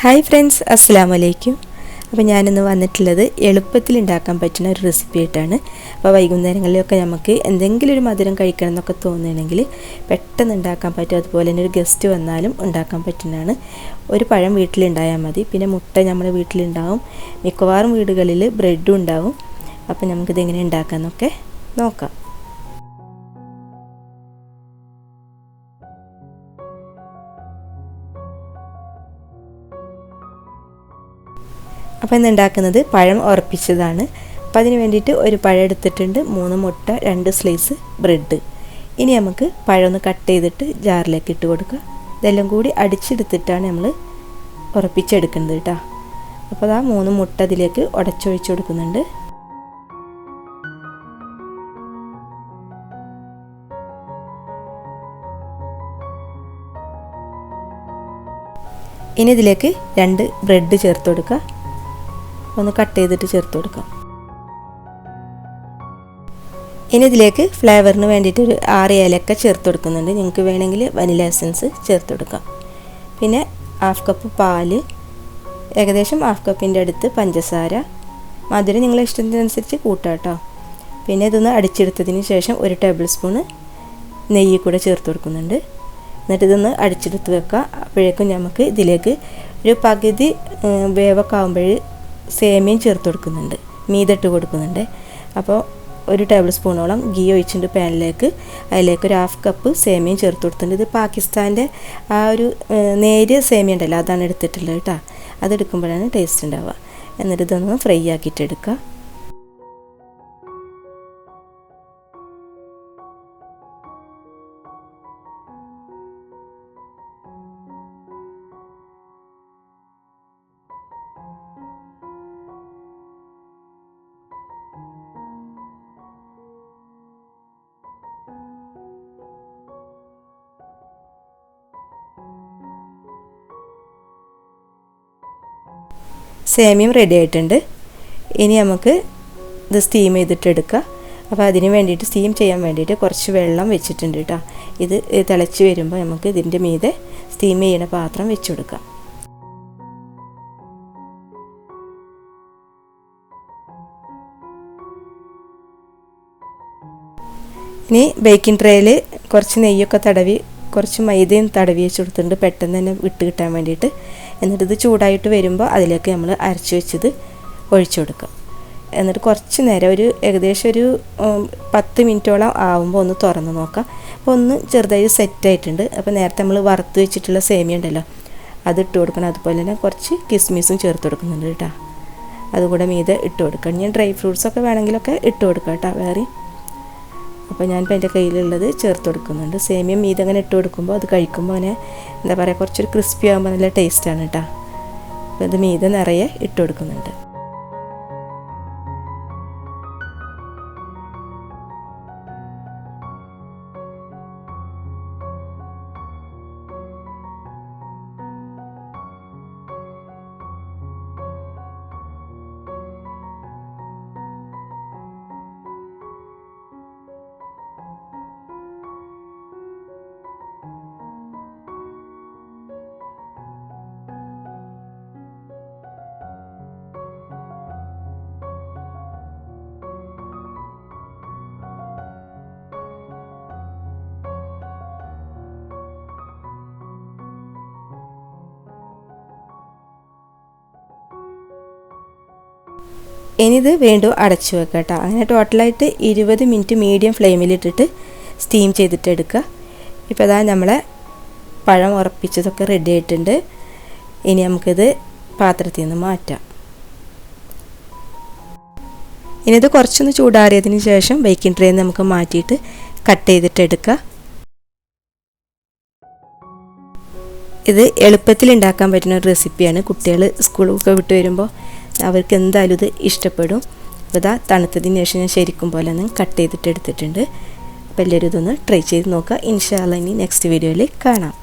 Hi friends അസ്സാം വലൈക്കും അപ്പോൾ ഞാനിന്ന് വന്നിട്ടുള്ളത് എളുപ്പത്തിൽ ഉണ്ടാക്കാൻ പറ്റുന്ന ഒരു റെസിപ്പി ആയിട്ടാണ്. അപ്പോൾ വൈകുന്നേരങ്ങളിലൊക്കെ നമുക്ക് എന്തെങ്കിലും ഒരു മധുരം കഴിക്കണം എന്നൊക്കെ തോന്നുകയാണെങ്കിൽ പെട്ടെന്ന് ഉണ്ടാക്കാൻ പറ്റും. അതുപോലെ തന്നെ ഒരു ഗസ്റ്റ് വന്നാലും ഉണ്ടാക്കാൻ പറ്റുന്നതാണ്. ഒരു പഴം വീട്ടിലുണ്ടായാൽ മതി. പിന്നെ മുട്ട നമ്മുടെ വീട്ടിലുണ്ടാവും. മിക്കവാറും വീടുകളിൽ ബ്രെഡും ഉണ്ടാവും. അപ്പോൾ നമുക്കിതെങ്ങനെ ഉണ്ടാക്കാമെന്നൊക്കെ നോക്കാം. അപ്പോൾ ഇന്ന് ഉണ്ടാക്കുന്നത് പഴം ഉറപ്പിച്ചതാണ്. അപ്പോൾ അതിന് വേണ്ടിയിട്ട് ഒരു പഴം എടുത്തിട്ടുണ്ട്. മൂന്ന് മുട്ട രണ്ട് സ്ലൈസ് ബ്രെഡ് ഇനി നമുക്ക് പഴം ഒന്ന് കട്ട് ചെയ്തിട്ട് ജാറിലേക്ക് ഇട്ട് കൊടുക്കുക ഇതെല്ലാം കൂടി അടിച്ചെടുത്തിട്ടാണ് നമ്മൾ ഉറപ്പിച്ചെടുക്കുന്നത് കേട്ടോ. അപ്പോൾ അതാ മൂന്ന് മുട്ട അതിലേക്ക് ഉടച്ചൊഴിച്ച് കൊടുക്കുന്നുണ്ട്. ഇനി ഇതിലേക്ക് രണ്ട് ബ്രെഡ് ചേർത്ത് കൊടുക്കുക ഒന്ന് കട്ട് ചെയ്തിട്ട് ചേർത്ത് കൊടുക്കാം. ഇനി ഇതിലേക്ക് ഫ്ലേവറിന് വേണ്ടിയിട്ട് ഒരു ആറ് ഏലക്ക ചേർത്ത് കൊടുക്കുന്നുണ്ട്. നിങ്ങൾക്ക് വേണമെങ്കിൽ വനില എസൻസ് ചേർത്ത് കൊടുക്കാം. പിന്നെ ഹാഫ് കപ്പ് പാൽ ഏകദേശം ഹാഫ് കപ്പിന്റെ അടുത്ത് പഞ്ചസാര. മധുരം നിങ്ങളെ ഇഷ്ടത്തിനനുസരിച്ച് കൂട്ടാം കേട്ടോ പിന്നെ ഇതൊന്ന് അടിച്ചെടുത്തതിന് ശേഷം ഒരു ടേബിൾ സ്പൂണ് നെയ്യ് കൂടെ ചേർത്ത് കൊടുക്കുന്നുണ്ട്. എന്നിട്ട് ഇതൊന്ന് അടിച്ചെടുത്ത് വെക്കുക അപ്പോഴേക്കും നമുക്ക് ഇതിലേക്ക് ഒരു പകുതി വേവൊക്കെ ആകുമ്പോൾ സേമിയം ചേർത്ത് കൊടുക്കുന്നുണ്ട്. മീതിട്ട് കൊടുക്കുന്നുണ്ട്. അപ്പോൾ ഒരു ടേബിൾ സ്പൂണോളം ഗീ ഒഴിച്ചിട്ടുണ്ട് പാനിലേക്ക് അതിലേക്ക് ഒരു ഹാഫ് കപ്പ് സേമിയം ചേർത്ത് കൊടുത്തിട്ടുണ്ട്. ഇത് പാകിസ്ഥാന്റെ ആ ഒരു നേരിയ സേമിയ ഉണ്ടല്ലോ അതാണ് എടുത്തിട്ടുള്ളത് കേട്ടോ. അതെടുക്കുമ്പോഴാണ് ടേസ്റ്റ് ഉണ്ടാവുക. എന്നിട്ട് ഇതൊന്ന് ഫ്രൈ ആക്കിയിട്ട് എടുക്കുക. സേമിയം റെഡി ആയിട്ടുണ്ട്. ഇനി നമുക്ക് ഇത് സ്റ്റീം ചെയ്തിട്ടെടുക്കുക അപ്പോൾ അതിന് വേണ്ടിയിട്ട് സ്റ്റീം ചെയ്യാൻ വേണ്ടിയിട്ട് കുറച്ച് വെള്ളം വെച്ചിട്ടുണ്ട് കേട്ടോ. ഇത് തിളച്ച് വരുമ്പോൾ നമുക്ക് ഇതിന്റെ മീതെ സ്റ്റീം ചെയ്യണ പാത്രം വെച്ച് കൊടുക്കാം ഇനി ബേക്കിംഗ് ട്രേയിൽ കുറച്ച് നെയ്യൊക്കെ തടവി കുറച്ച് മൈദയും തടവി വെച്ച് കൊടുത്തിട്ടുണ്ട്. പെട്ടെന്ന് തന്നെ വിട്ട് കിട്ടാൻ വേണ്ടിയിട്ട്. എന്നിട്ട് ഇത് ചൂടായിട്ട് വരുമ്പോൾ അതിലേക്ക് നമ്മൾ അരച്ച് വെച്ചത് ഒഴിച്ചു കൊടുക്കാം. എന്നിട്ട് കുറച്ച് നേരം ഒരു ഏകദേശം ഒരു പത്ത് മിനിറ്റോളം ആകുമ്പോൾ ഒന്ന് തുറന്ന് നോക്കാം. അപ്പോൾ ഒന്ന് ചെറുതായി സെറ്റായിട്ടുണ്ട് അപ്പോൾ നേരത്തെ നമ്മൾ വറുത്ത് വെച്ചിട്ടുള്ള സേമിയ ഉണ്ടല്ലോ അത് ഇട്ട് കൊടുക്കണം. അതുപോലെ തന്നെ കുറച്ച് കിസ്മിസും ചേർത്ത് കൊടുക്കുന്നുണ്ട് കേട്ടോ. അതുകൂടെ മീതെ ഇട്ട് കൊടുക്കണം ഞാൻ ഡ്രൈ ഫ്രൂട്ട്സൊക്കെ വേണമെങ്കിലൊക്കെ ഇട്ട് കൊടുക്കാം കേട്ടോ. വേറെ അപ്പോൾ ഞാനിപ്പോൾ എന്റെ കയ്യിലുള്ളത് ചേർത്ത് കൊടുക്കുന്നുണ്ട്. സേമിയം ഇതങ്ങനെ ഇട്ട് കൊടുക്കുമ്പോൾ അത് കഴിക്കുമ്പോൾ അങ്ങനെ എന്താ പറയുക കുറച്ചൊരു ക്രിസ്പി ആകുമ്പോൾ നല്ല ടേസ്റ്റാണ് കേട്ടോ. അപ്പോൾ ഇത് മീത നിറയെ ഇട്ട് കൊടുക്കുന്നുണ്ട്. ഇനിയിത് വീണ്ടും അടച്ചു വെക്കുക കേട്ടോ അങ്ങനെ ടോട്ടലായിട്ട് ഇരുപത് മിനിറ്റ് മീഡിയം ഫ്ലെയിമിലിട്ടിട്ട് സ്റ്റീം ചെയ്തിട്ട് എടുക്കുക. ഇപ്പോൾ അതാ നമ്മളെ പഴം ഉറപ്പിച്ചതൊക്കെ റെഡി ആയിട്ടുണ്ട്. ഇനി നമുക്കിത് പാത്രത്തിൽ നിന്ന് മാറ്റാം. ഇനി ഇത് കുറച്ചൊന്ന് ചൂടാറിയതിന് ശേഷം ബേക്കിംഗ് ട്രേയിൽ നമുക്ക് മാറ്റിയിട്ട് കട്ട് ചെയ്തിട്ട് എടുക്കുക. ഇത് എളുപ്പത്തിൽ ഉണ്ടാക്കാൻ പറ്റുന്ന ഒരു റെസിപ്പിയാണ് കുട്ടികൾ സ്കൂളൊക്കെ വിട്ട് വരുമ്പോൾ അവർക്ക് എന്തായാലും ഇത് ഇഷ്ടപ്പെടും. അപ്പോൾ ഇതാ തണുത്തതിന് ശേഷം ഞാൻ ശരിക്കും പോലെ ഒന്ന് കട്ട് ചെയ്തിട്ട് എടുത്തിട്ടുണ്ട്. അപ്പോൾ എല്ലാവരും ഇതൊന്ന് ട്രൈ ചെയ്ത് നോക്കുക. ഇൻഷാല്ല ഇനി നെക്സ്റ്റ് വീഡിയോയിൽ കാണാം.